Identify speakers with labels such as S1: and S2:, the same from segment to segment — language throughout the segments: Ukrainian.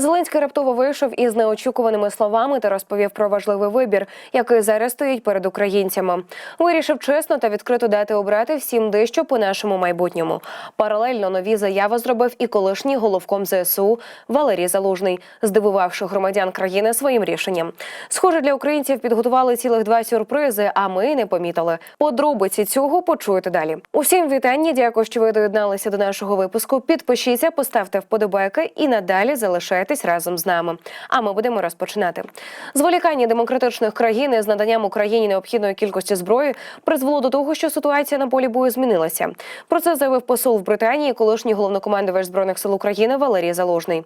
S1: Зеленський раптово вийшов із неочікуваними словами та розповів про важливий вибір, який зараз стоїть перед українцями. Вирішив чесно та відкрито дати обрати всім дещо по нашому майбутньому. Паралельно нові заяви зробив і колишній головком ЗСУ Валерій Залужний, здивувавши громадян країни своїм рішенням. Схоже, для українців підготували цілих два сюрпризи, а ми не помітили. Подробиці цього почуєте далі. Усім вітання. Дякую, що ви доєдналися до нашого випуску. Підпишіться, поставте вподобайки і надалі залишайтесь разом з нами. А ми будемо розпочинати. Зволікання демократичних країн із наданням Україні необхідної кількості зброї призвело до того, що ситуація на полі бою змінилася. Про це заявив посол в Британії, колишній головнокомандувач збройних сил України Валерій Залужний.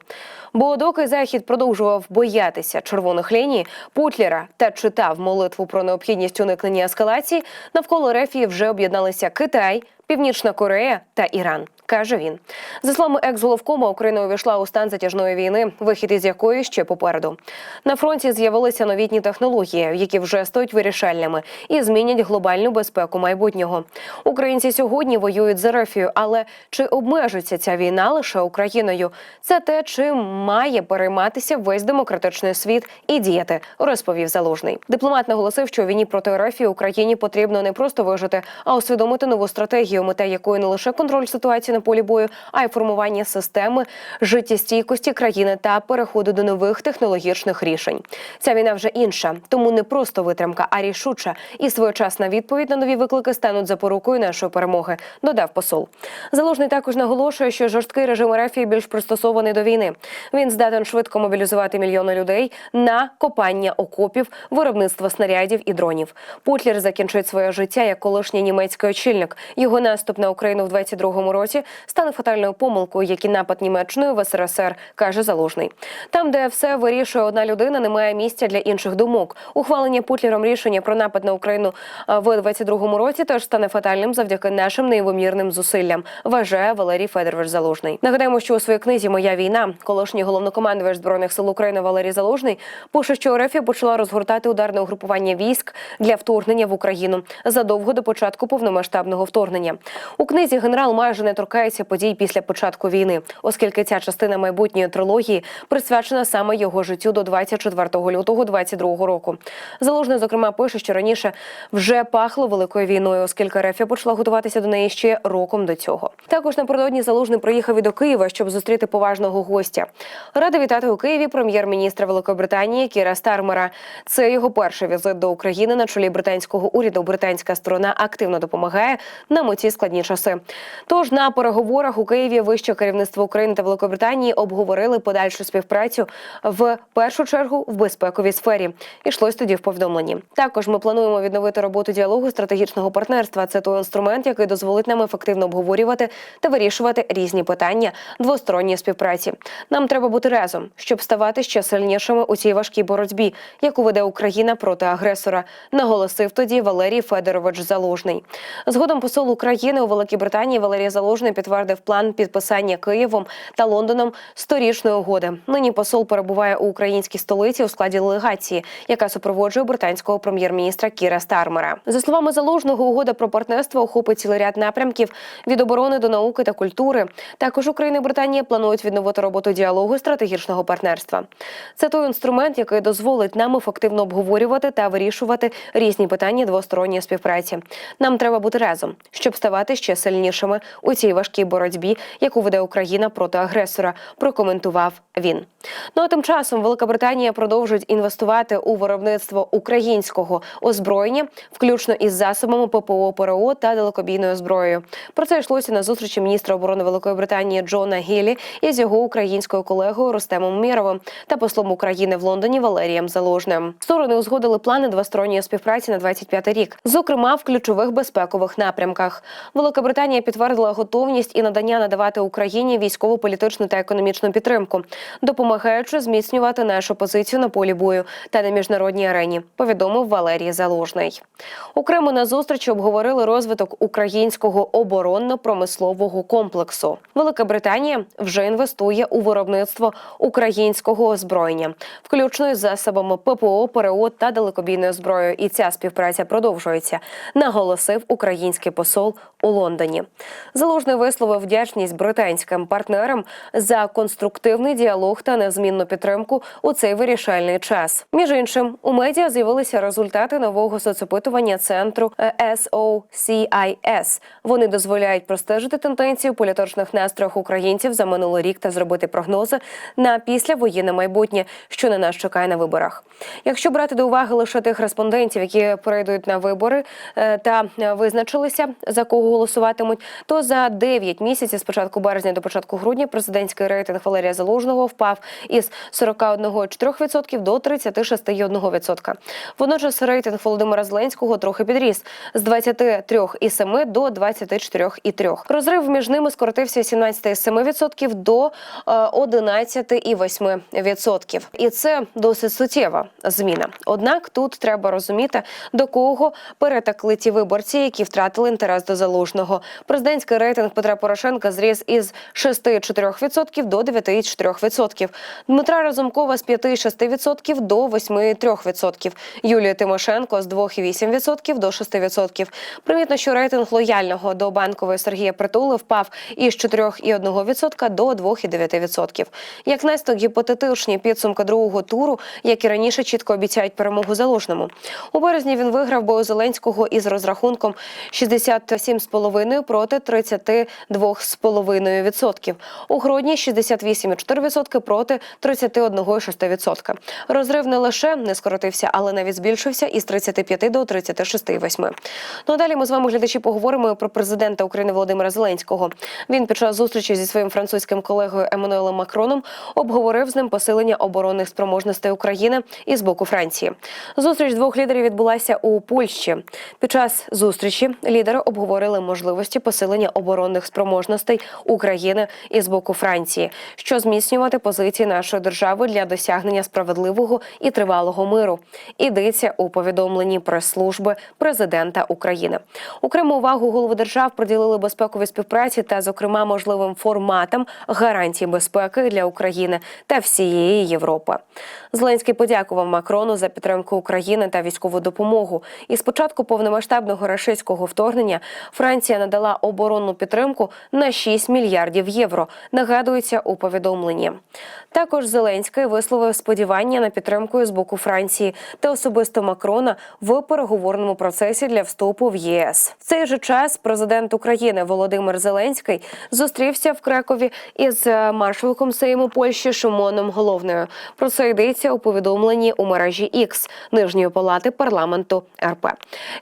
S1: Бо доки захід продовжував боятися червоних ліній Путлера та читав молитву про необхідність уникнення ескалації, навколо Рефії вже об'єдналися Китай. Північна Корея та Іран, каже він. За словами екс-головкома, Україна увійшла у стан затяжної війни, вихід із якої ще попереду. На фронті з'явилися новітні технології, які вже стають вирішальними і змінять глобальну безпеку майбутнього. Українці сьогодні воюють з Рефію, але чи обмежиться ця війна лише Україною? Це те, чим має перейматися весь демократичний світ і діяти, розповів залужний. Дипломат наголосив, що війні проти Рефії Україні потрібно не просто вижити, а усвідомити нову стратегію, мета якої не лише контроль ситуації на полі бою, а й формування системи життєстійкості країни та переходу до нових технологічних рішень. Ця війна вже інша, тому не просто витримка, а рішуча і своєчасна відповідь на нові виклики стануть запорукою нашої перемоги. Додав посол. Залужний також наголошує, що жорсткий режим РФ більш пристосований до війни. Він здатен швидко мобілізувати мільйони людей на копання окопів, виробництво снарядів і дронів. Путлер закінчить своє життя як колишній німецький очільник. Його наступ на Україну в 22-му році стане фатальною помилкою, як і напад Німеччиною в СРСР, каже Залужний. Там, де все вирішує одна людина, немає місця для інших думок. Ухвалення Путлером рішення про напад на Україну в 22-му році теж стане фатальним завдяки нашим неймовірним зусиллям. Вважає Валерій Федорович Залужний. Нагадаємо, що у своїй книзі Моя війна колишній головнокомандувач збройних сил України Валерій Залужний пише, що РФ почала розгортати ударне угрупування військ для вторгнення в Україну задовго до початку повномасштабного вторгнення. У книзі генерал майже не торкається подій після початку війни, оскільки ця частина майбутньої трилогії присвячена саме його життю до 24 лютого 22 року. Залужний, зокрема, пише, що раніше вже пахло великою війною, оскільки РФ почала готуватися до неї ще роком до цього. Також напередодні залужний приїхав і до Києва, щоб зустріти поважного гостя. Рада вітати у Києві прем'єр-міністра Великобританії Кіра Стармера. Це його перший візит до України на чолі британського уряду. Британська сторона активно допомагає нам у ці складні часи. Тож на переговорах у Києві вище керівництво України та Великобританії обговорили подальшу співпрацю в першу чергу в безпековій сфері. Ішлось тоді в повідомленні. Також ми плануємо відновити роботу діалогу стратегічного партнерства. Це той інструмент, який дозволить нам ефективно обговорювати та вирішувати різні питання двосторонньої співпраці. Нам треба бути разом, щоб ставати ще сильнішими у цій важкій боротьбі, яку веде Україна проти агресора. Наголосив тоді Валерій Федорович Залужний. Згодом посол України у Великій Британії Валерій Залужний підтвердив план підписання Києвом та Лондоном сторічної угоди. Нині посол перебуває у українській столиці у складі делегації, яка супроводжує британського прем'єр-міністра Кіра Стармера. За словами залужного, угода про партнерство охопить цілий ряд напрямків від оборони до науки та культури. Також Україна і Британія планують відновити роботу діалогу стратегічного партнерства. Це той інструмент, який дозволить нам ефективно обговорювати та вирішувати різні питання двосторонньої співпраці. Нам треба бути разом, щоб ставати ще сильнішими у цій важкій боротьбі, яку веде Україна проти агресора. Прокоментував він. Ну а тим часом Велика Британія продовжує інвестувати у виробництво українського озброєння, включно із засобами ППО ПРО та далекобійною зброєю. Про це йшлося на зустрічі міністра оборони Великої Британії Джона Гілі із його українською колегою Рустемом Міровим та послом України в Лондоні Валерієм Залужним. Сторони узгодили плани двосторонньої співпраці на 25 рік, зокрема в ключових безпекових напрямках. Велика Британія підтвердила готовність і надання надавати Україні військову, політичну та економічну підтримку, допомагаючи зміцнювати нашу позицію на полі бою та на міжнародній арені. Повідомив Валерій Залужний. Окремо на зустрічі обговорили розвиток українського оборонно-промислового комплексу. Велика Британія вже інвестує у виробництво українського озброєння, включно із засобами ППО, ПРО та далекобійною зброєю. І ця співпраця продовжується, наголосив український посол у Лондоні. Залужний висловив вдячність британським партнерам за конструктивний діалог та незмінну підтримку у цей вирішальний час. Між іншим, у медіа з'явилися результати нового соцопитування центру е, SOCIS. Вони дозволяють простежити тенденції у політичних настроях українців за минулий рік та зробити прогнози на післявоєнне майбутнє, що на нас чекає на виборах. Якщо брати до уваги лише тих респондентів, які прийдуть на вибори е, та е, визначилися за кого голосуватимуть, то за 9 місяців з початку березня до початку грудня президентський рейтинг Валерія Залужного впав із 41,4% до 36,1%. Водночас рейтинг Володимира Зеленського трохи підріс з 23,7% до 24,3%. Розрив між ними скоротився з 17,7% до е, 11,8%. І це досить суттєва зміна. Однак тут треба розуміти, до кого перетекли ті виборці, які втратили інтерес до залужного. Президентський рейтинг Петра Порошенка зріс із 6,4% до 9,4%. Дмитра Разумкова з 5,6% до 8,3%. Юлія Тимошенко з 2,8% до 6%. Примітно, що рейтинг лояльного до банкової Сергія Притули впав із 4,1% до 2,9%. Як наслідок гіпотетичні підсумки другого туру, як і раніше, чітко обіцяють перемогу залужному. У березні він виграв бою Зеленського із розрахунком 67,5 проти 32,5%. У грудні 68,4% проти 31,6%. Розрив не лише не скоротився, але навіть збільшився із 35 до 36,8. Ну а далі ми з вами глядачі поговоримо про президента України Володимира Зеленського. Він під час зустрічі зі своїм французьким колегою Еммануелем Макроном обговорив з ним посилення оборонних спроможностей України і з боку Франції. Зустріч двох лідерів відбулася у Польщі. Під час зустрічі лідери обговорили можливості посилення оборонних спроможностей України і з боку Франції, що зміцнювати позиції нашої держави для досягнення справедливого і тривалого миру. Ідеться у повідомленні прес-служби президента України. Окрему увагу голови держав приділили безпековій співпраці та, зокрема, можливим форматам гарантій безпеки для України та всієї Європи. Зеленський подякував Макрону за підтримку України та військову допомогу. І з початку повномасштабного рашистського вторгнення Франція надала оборонну підтримку на 6 мільярдів євро. Нагадується у повідомленні. Також Зеленський висловив сподівання на підтримку з боку Франції та особисто Макрона в переговорному процесі для вступу в ЄС. В цей же час президент України Володимир Зеленський зустрівся в Кракові із е, маршалком Сейму Польщі Шимоном Головною. Про це йдеться у повідомленні у мережі X Нижньої палати парламенту РП.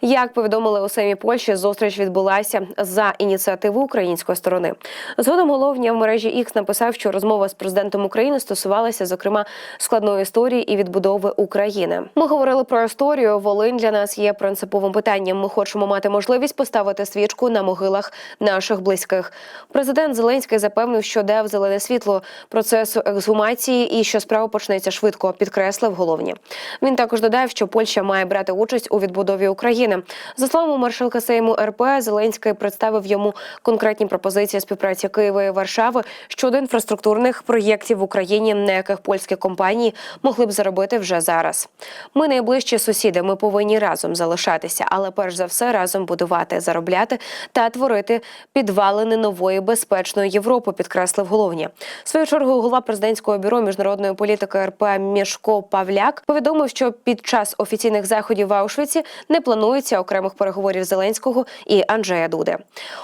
S1: Як повідомили у Сеймі Польщі, зустріч відбулася за ініціативи української сторони. Згодом головня в мережі X написав, що розмова з президентом України стосувалася зокрема складної історії і відбудови України. Ми говорили про історію. Волинь для нас є принциповим питанням. Ми хочемо мати можливість поставити свічку на могилах наших близьких. Президент Зеленський запевнив, що дав зелене світло процесу ексгумації і що справа почнеться швидко. Підкреслив головні. Він також додав, що Польща має брати участь у відбудові України. За словами маршалка Сейму РП, Зеленський представив йому конкретні пропозиції співпраці Києва і Варшави щодо інфраструктурних проєктів в Україні, на яких польські компанії могли б заробити вже зараз. Ми найближчі сусіди. Ми повинні разом залишатися, але перш за все разом будувати, заробляти та творити підвалини нової безпечної Європи. Підкреслив головні. Свою чергу голова президентського бюро міжнародної політики РП Мішко Павляк повідомив, що під час офіційних заходів в Аушвіці не планується окремих переговорів Зеленського і Анджея Дуди.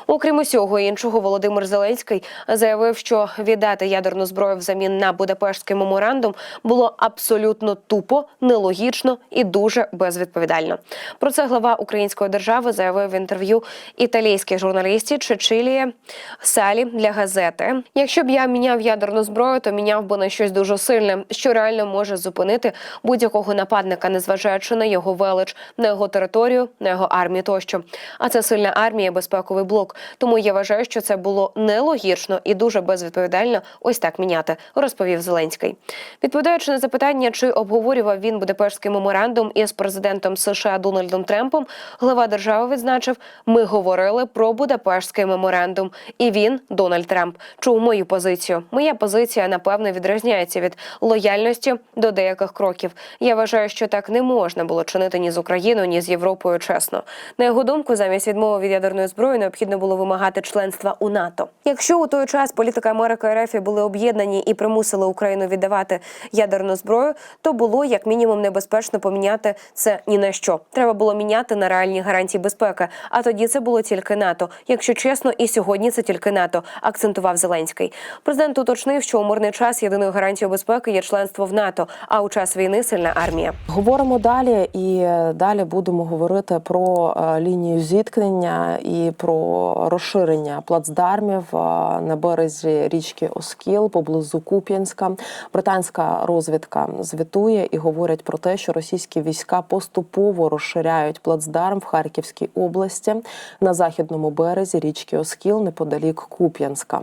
S1: Окрім усього іншого, Володимир Зеленський заявив, що віддати ядерну зброю взамін на Будапештський меморандум було абсолютно тупо, нелогічно і дуже безвідповідально. Про це глава української держави заявив в інтерв'ю італійській журналісті Чечилії Салі для газети. Якщо б я міняв ядерну зброю, то міняв би на щось дуже сильне, що реально може зупинити будь-якого нападника, незважаючи на його велич, на його територію, на його армію тощо. А це сильна армія, безпековий блок. Тому я вважаю, що це було нелогічно і дуже безвідповідально ось так міняти, розповів Зеленський. Відповідаючи на запитання, чи обговорював він Будапештський меморандум із президентом США Дональдом Трампом, глава держави відзначив: ми говорили про Будапештський меморандум, і він, Дональд Трамп, чув мою позицію. Моя позиція напевно відрізняється від лояльності до деяких кроків. Я вважаю, що так не можна було чинити ні з Україною, ні з Європою. Чесно, на його думку, замість відмови від ядерної зброї необхідно було вимагати членства у НАТО. Якщо у той час політика Америки РФ були об'єднані і примусили Україну віддавати ядерну зброю, то було як мінімум небезпечно поміняти це ні на що. Треба було міняти на реальні гарантії безпеки. А тоді це було тільки НАТО. Якщо чесно, і сьогодні це тільки НАТО, акцентував Зеленський. Президент уточнив, що у мирний час єдиною гарантією безпеки є членство в НАТО, а у час війни сильна армія.
S2: Говоримо далі, і е, далі будемо говорити про е, лінію зіткнення і про розширення плацдармів е, на березі річки Оскіл поблизу Куп'янська. Британська розвідка звітує і говорять про те, що російські війська поступово розширяють плацдарм в Харківській області на західному березі річки Оскіл неподалік Куп'янська.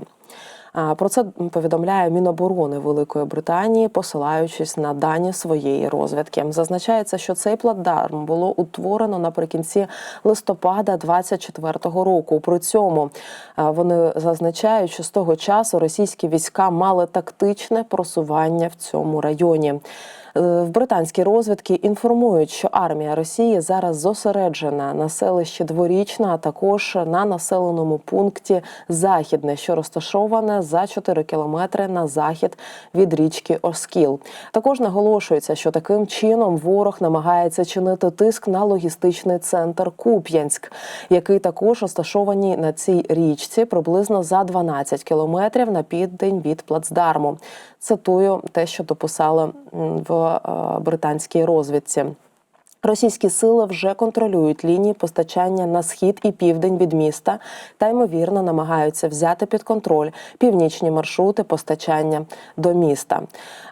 S2: Про це повідомляє Міноборони Великої Британії, посилаючись на дані своєї розвідки. Зазначається, що цей плацдарм було утворено наприкінці листопада 24-го року. При цьому вони зазначають, що з того часу російські війська мали тактичне просування в цьому районі. Е, В британській розвідки інформують, що армія Росії зараз зосереджена на селищі Дворічна, а також на населеному пункті Західне, що розташоване за 4 кілометри на захід від річки Оскіл. Також наголошується, що таким чином ворог намагається чинити тиск на логістичний центр Куп'янськ, який також розташований на цій річці приблизно за 12 кілометрів на південь від плацдарму. Цитую те, що дописали в британській розвідці. Російські сили вже контролюють лінії постачання на схід і південь від міста та ймовірно намагаються взяти під контроль північні маршрути постачання до міста.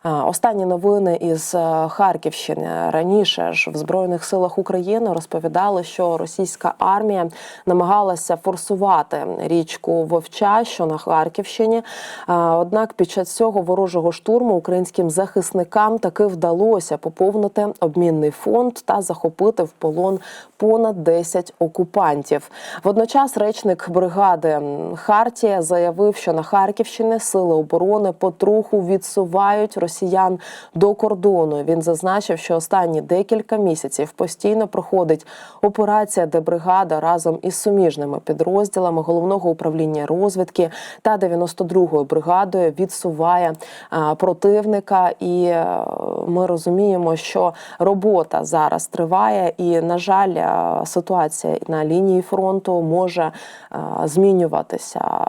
S2: Останні новини із е, Харківщини раніше ж в збройних силах України розповідали, що російська армія намагалася форсувати річку Вовча, що на Харківщині. Однак під час цього ворожого штурму українським захисникам таки вдалося поповнити обмінний фонд та захопити в полон понад 10 окупантів. Водночас речник бригади Хартія заявив, що на Харківщині сили оборони потроху відсувають росіян до кордону. Він зазначив, що останні декілька місяців постійно проходить операція, де бригада разом із суміжними підрозділами головного управління розвідки та 92-ї бригадою відсуває противника. І е, ми розуміємо, що робота зараз триває, і на жаль, е, ситуація на лінії фронту може е, змінюватися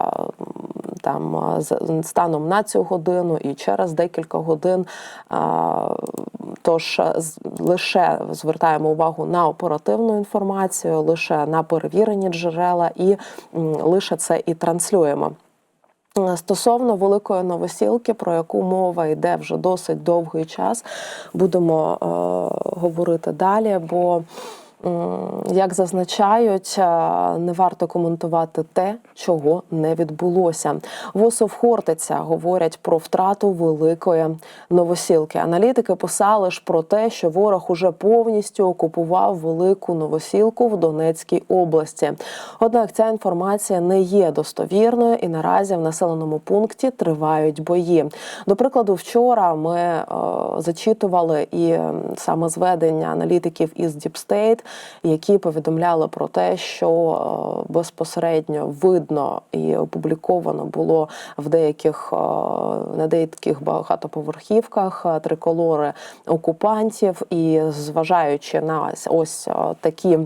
S2: там е, станом на цю годину і через декілька годин. Тож лише звертаємо увагу на оперативну інформацію, лише на перевірені джерела, і лише це і транслюємо. Е, Стосовно великої новосілки, про яку мова йде вже досить довгий час, будемо е, говорити далі. Бо, як зазначають, е, не варто коментувати те, чого не відбулося. В ОСОВ Хортиця говорять про втрату великої новосілки. Аналітики писали ж про те, що ворог уже повністю окупував велику новосілку в Донецькій області. Однак ця інформація не є достовірною, і наразі в населеному пункті тривають бої. До прикладу, вчора ми е, зачитували і саме зведення аналітиків із Deep State, які повідомляли про те, що е, безпосередньо видно і опубліковано було в деяких е, на деяких багатоповерхівках е, триколори окупантів, і зважаючи на ось- такі.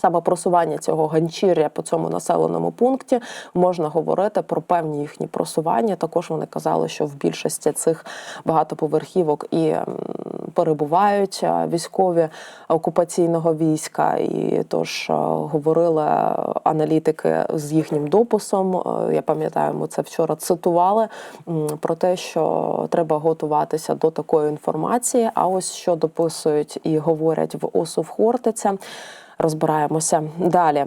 S2: Саме просування цього ганчір'я по цьому населеному пункті можна говорити про певні їхні просування. Також вони казали, що в більшості цих багатоповерхівок і перебувають е, військові окупаційного війська. І тож е, говорили аналітики з їхнім дописом. е, Я пам'ятаю, ми це вчора цитували про те, що треба готуватися до такої інформації. А ось що дописують і говорять в ОСУ в Хортиця. Розбираємося далі.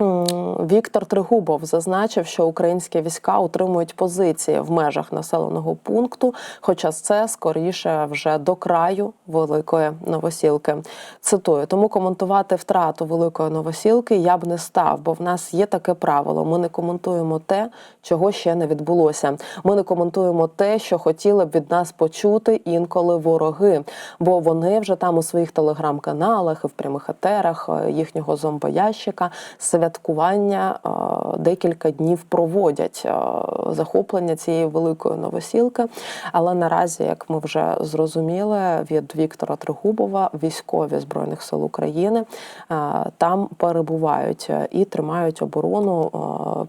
S2: Віктор Тригубов зазначив, що українські війська утримують позиції в межах населеного пункту, хоча це скоріше вже до краю великої новосілки. Цитую, тому коментувати втрату великої новосілки я б не став, бо в нас є таке правило. Ми не коментуємо те, чого ще не відбулося. Ми не коментуємо те, що хотіли б від нас почути інколи вороги, бо вони вже там у своїх телеграм-каналах і в прямих етерах е, їхнього зомбоящика святкування е, декілька днів проводять е, захоплення цієї великої новосілки. Але наразі, як ми вже зрозуміли, від Віктора Тригубова військові збройних сил України е, там перебувають і тримають оборону,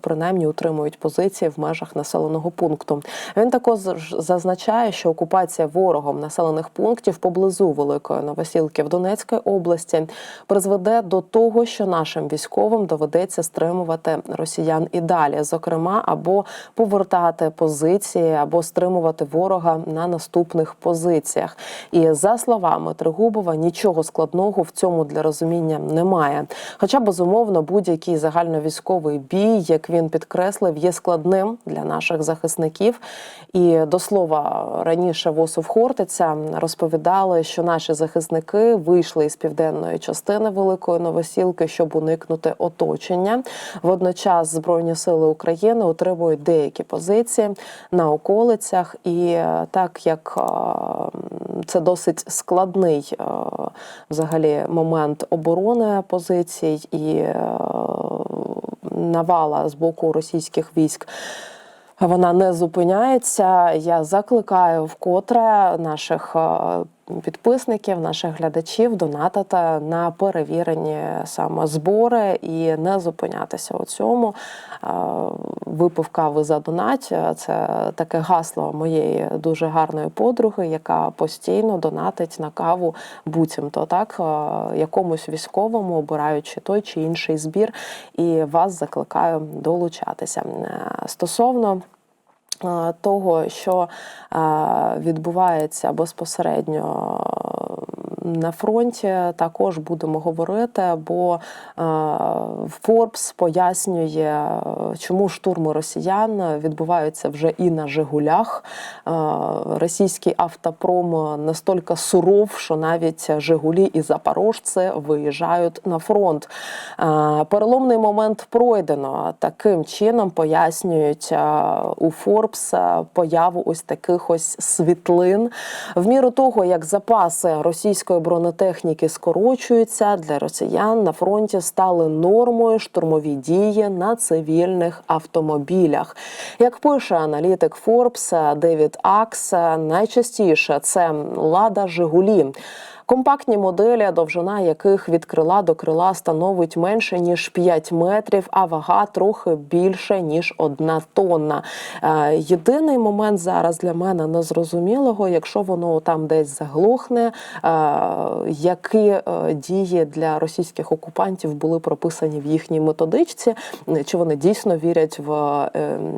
S2: принаймні утримують позиції в межах населеного пункту. Він також зазначає, що окупація ворогом населених пунктів поблизу Великої Новосілки в Донецькій області призведе до того, що нашим військовим доведеться стримувати росіян і далі, зокрема, або повертати позиції, або стримувати ворога на наступних позиціях. І за словами Тригубова, нічого складного в цьому для розуміння немає. Хоча безумовно будь-який загальновійськовий бій, як він підкреслив, є складним для наших захисників. І до слова, раніше Восов Хортиця розповідали, що наші захисники вийшли із південної частини Великої Новосілки, щоб уникнути оточення. Водночас Збройні сили України утримують деякі позиції на околицях, і е, так як е, це досить складний е, взагалі момент оборони позицій і навала з боку російських військ. Вона не зупиняється. Я закликаю вкотре наших підписників, наших глядачів донатити на перевірені саме збори і не зупинятися у цьому. Випив кави за донать. Це таке гасло моєї дуже гарної подруги, яка постійно донатить на каву буцімто, так якомусь військовому, обираючи той чи інший збір. І вас закликаю долучатися. Е, Стосовно того, що е, відбувається безпосередньо фронті, також будемо говорити, бо е, Forbes пояснює, чому штурми росіян відбуваються вже і на Жигулях. Е, Російський автопром настільки суров, що навіть Жигулі і Запорожці виїжджають на фронт. Е, Переломний момент пройдено. Таким чином пояснюють у е, появу ось таких ось світлин. В міру того, як запаси російської бронетехніки скорочуються, для росіян на фронті стали нормою штурмові дії на цивільних автомобілях. Як пише аналітик Forbes Девід Акс, найчастіше це Лада Жигулі. Компактні моделі, довжина яких від крила до крила становить менше ніж 5 метрів, а вага трохи більше ніж одна тонна. Е, Єдиний момент зараз для мене незрозумілого, якщо воно там десь заглохне, е, які е, дії для російських окупантів були прописані в їхній методичці, чи вони дійсно вірять в ем,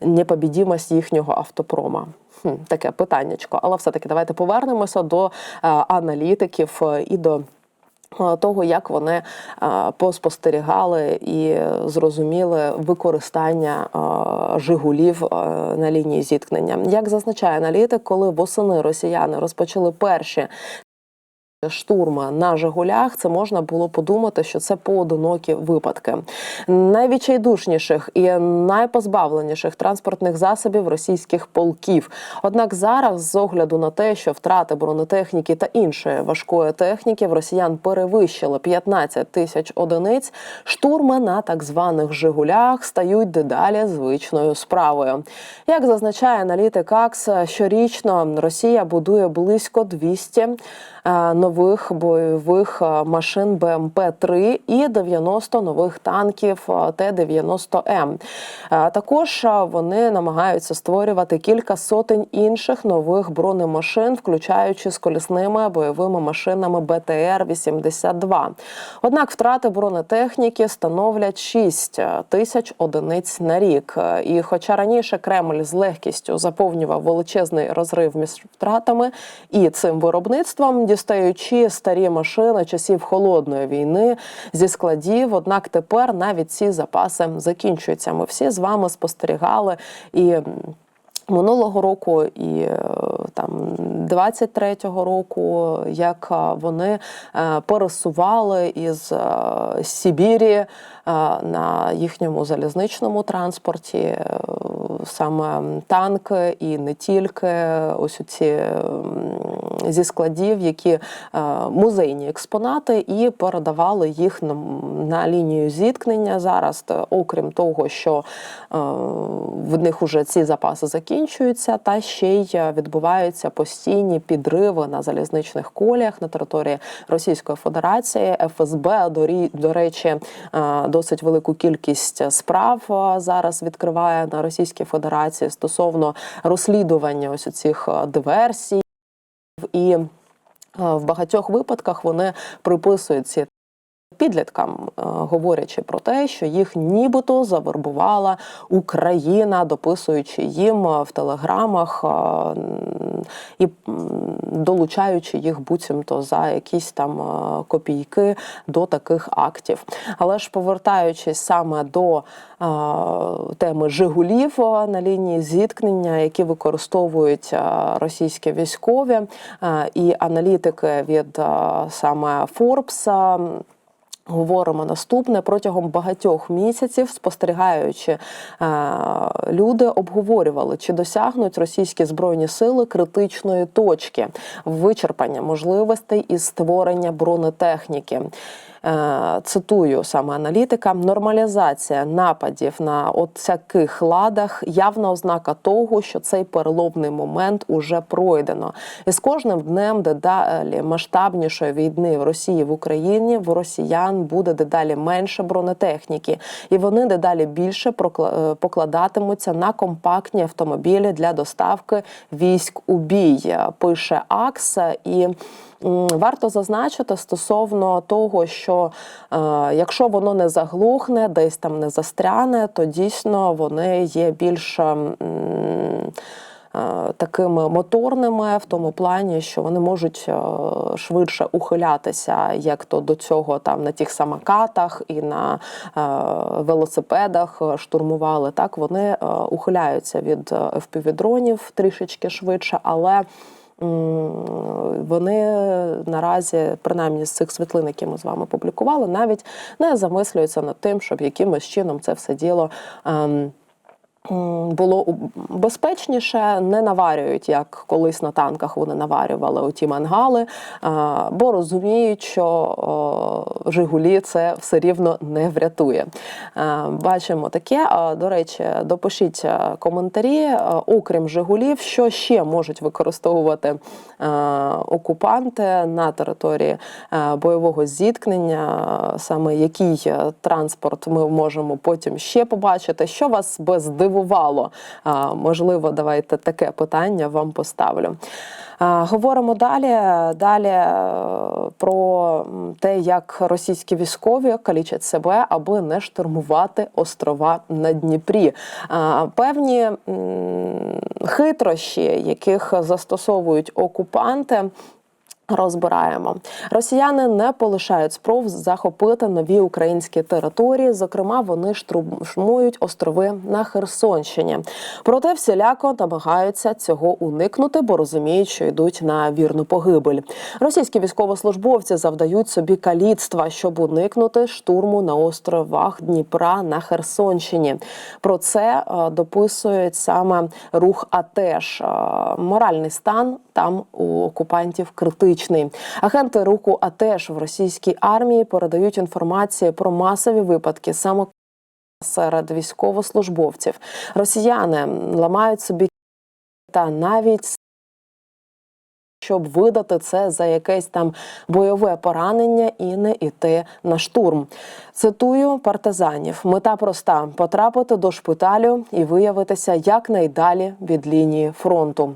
S2: непобідімость їхнього автопрома. Хм, таке питаннячко. Але все-таки давайте повернемося до е, аналітиків е, і до. е, Того, як вони поспостерігали і зрозуміли використання Жигулів на лінії зіткнення, як зазначає аналітик, коли восени росіяни розпочали перші штурма на Жигулях, це можна було подумати, що це поодинокі випадки. Найвідчайдушніших і найпозбавленіших транспортних засобів російських полків. Однак зараз, з огляду на те, що втрати бронетехніки та іншої важкої техніки в росіян перевищили 15 тисяч одиниць, штурми на так званих Жигулях стають дедалі звичною справою. Як зазначає аналітик АКС, щорічно Росія будує близько 200 е, нових бойових е, машин БМП-3 і 90 нових танків е, Т-90М. Е, Також вони намагаються створювати кілька сотень інших нових бронемашин, включаючи з колісними бойовими машинами БТР-82. Однак втрати бронетехніки становлять 6 тисяч одиниць на рік. І хоча раніше Кремль з легкістю заповнював величезний розрив між втратами і цим виробництвом, дістаючи беручи старі машини часів холодної війни зі складів. Однак тепер навіть ці запаси закінчуються. Ми всі з вами спостерігали і. Минулого року і е, там 23-го року, як е, вони е, пересували із Сибірі на їхньому залізничному транспорті саме танки і не тільки ось ці зі складів, які е, музейні експонати, і передавали їх на, на лінію зіткнення зараз. Окрім того, що е, в них уже ці запаси закінчуються, та ще й е, відбуваються постійні підриви на залізничних коліях на території Російської Федерації. ФСБ до, речі, е, досить велику кількість справ е, зараз відкриває на Російській Федерації стосовно розслідування ось цих диверсій. І е, в багатьох випадках вони приписують ці підліткам, е, говорячи про те, що їх нібито завербувала Україна, дописуючи їм е, в телеграмах е, і долучаючи їх буцімто за якісь там копійки до таких актів. Але ж повертаючись саме до теми Жигулів на лінії зіткнення, які використовують російські військові і аналітики від саме Форбса. Говоримо наступне протягом багатьох місяців, спостерігаючи, е, люди обговорювали, чи досягнуть російські збройні сили критичної точки вичерпання можливостей із створення бронетехніки. Е, Цитую саме аналітика: нормалізація нападів на от таких ладах явна ознака того, що цей переломний момент уже пройдено. І з кожним днем дедалі масштабнішої війни в Росії в Україні в росіян буде дедалі менше бронетехніки, і вони дедалі більше е, покладатимуться на компактні автомобілі для доставки військ у бій. е, Пише Акса і. М, Варто зазначити стосовно того, що е, якщо воно не заглухне, десь там не застряне, то дійсно вони є більш м, е, такими моторними в тому плані, що вони можуть е, швидше ухилятися, як то до цього там на тих самокатах і на е, велосипедах е, штурмували. Так вони е, ухиляються від FPV-дронів трішечки швидше, але. Вони наразі, принаймні з цих світлин, які ми з вами публікували, навіть не замислюються над тим, щоб якимось чином це все діло. Було безпечніше, не наварюють, як колись на танках вони наварювали оті мангали, бо розуміють, що Жигулі це все рівно не врятує. Е, Бачимо таке. До речі, допишіть е, коментарі, е, окрім Жигулів, що ще можуть використовувати е, окупанти на території е, бойового зіткнення, е, саме який е, транспорт ми можемо потім ще побачити. Що вас би здивувало? А, Можливо, давайте таке питання вам поставлю. Говоримо далі. Далі е, про те, як російські військові калічать себе, аби не штурмувати острова на Дніпрі. Певні хитрощі, яких застосовують окупанти. Розбираємо. Росіяни не полишають спроб захопити нові українські території. Зокрема, вони штурмують острови на Херсонщині. Проте всіляко намагаються цього уникнути, бо розуміють, що йдуть на вірну погибель. Російські військовослужбовці завдають собі каліцтва, щоб уникнути штурму на островах Дніпра на Херсонщині. Про це е, дописують саме рух АТЕШ. Моральний стан там у окупантів критичний. Агенти руху АТЕШ в російській армії передають інформацію про масові випадки саме серед військовослужбовців. Росіяни ламають собі та навіть щоб видати це за якесь там бойове поранення і не іти на штурм. Цитую партизанів: мета проста потрапити до шпиталю і виявитися якнайдалі від лінії фронту.